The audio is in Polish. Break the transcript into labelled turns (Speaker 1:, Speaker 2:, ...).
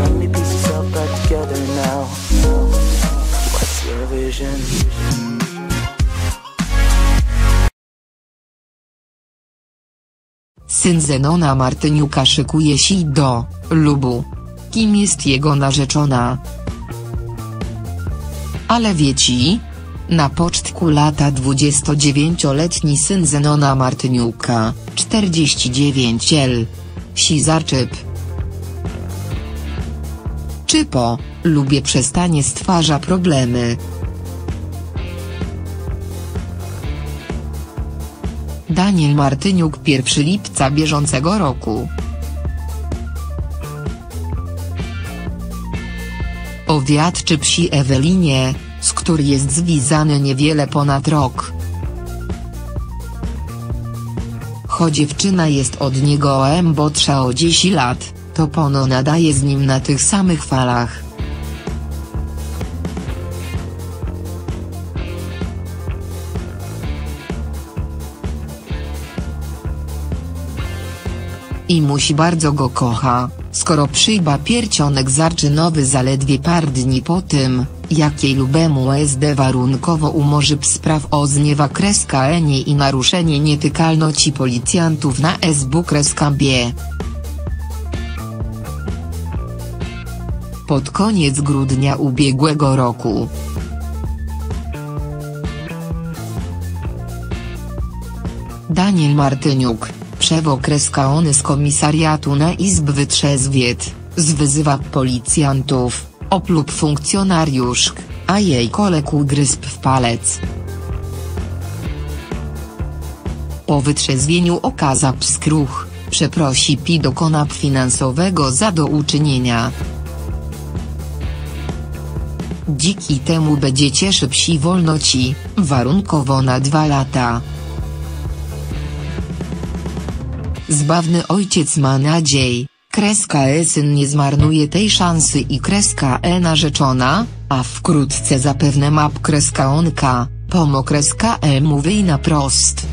Speaker 1: Let me piece yourself back together now. What's your vision?
Speaker 2: Syn Zenona Martyniuka szykuje się do lubu. Kim jest jego narzeczona? Ale wieci? Na pocztku lata 29-letni syn Zenona Martyniuka, 49 L. Sizarczyp. Czy po lubie przestanie stwarza problemy? Daniel Martyniuk 1 lipca bieżącego roku. Owiadczy psi Ewelinie, z której jest związany niewiele ponad rok. Choć dziewczyna jest od niego o młodsza o 10 lat, to pono nadaje z nim na tych samych falach. I musi bardzo go kocha, skoro przyjba piercionek zarczynowy zaledwie par dni po tym, jak jej lubemu SD warunkowo umorzy spraw o zniewa kreska enie i naruszenie nietykalności policjantów na SB kreska B. Pod koniec grudnia ubiegłego roku. Daniel Martyniuk, przewokreska on z komisariatu na Izb Wytrzezwiet, zwyzywa policjantów, oplub funkcjonariuszk, a jej kolek ugryzł w palec. Po wytrzeźwieniu okaza pskruch, przeprosi pi dokona finansowego zadouczynienia. Dziki temu będzie cieszy psi wolności, warunkowo na dwa lata. Zbawny ojciec ma nadziei, kreska e syn nie zmarnuje tej szansy i kreska e narzeczona, a wkrótce zapewne map kreska onka, pomo kreska e mówi na prost.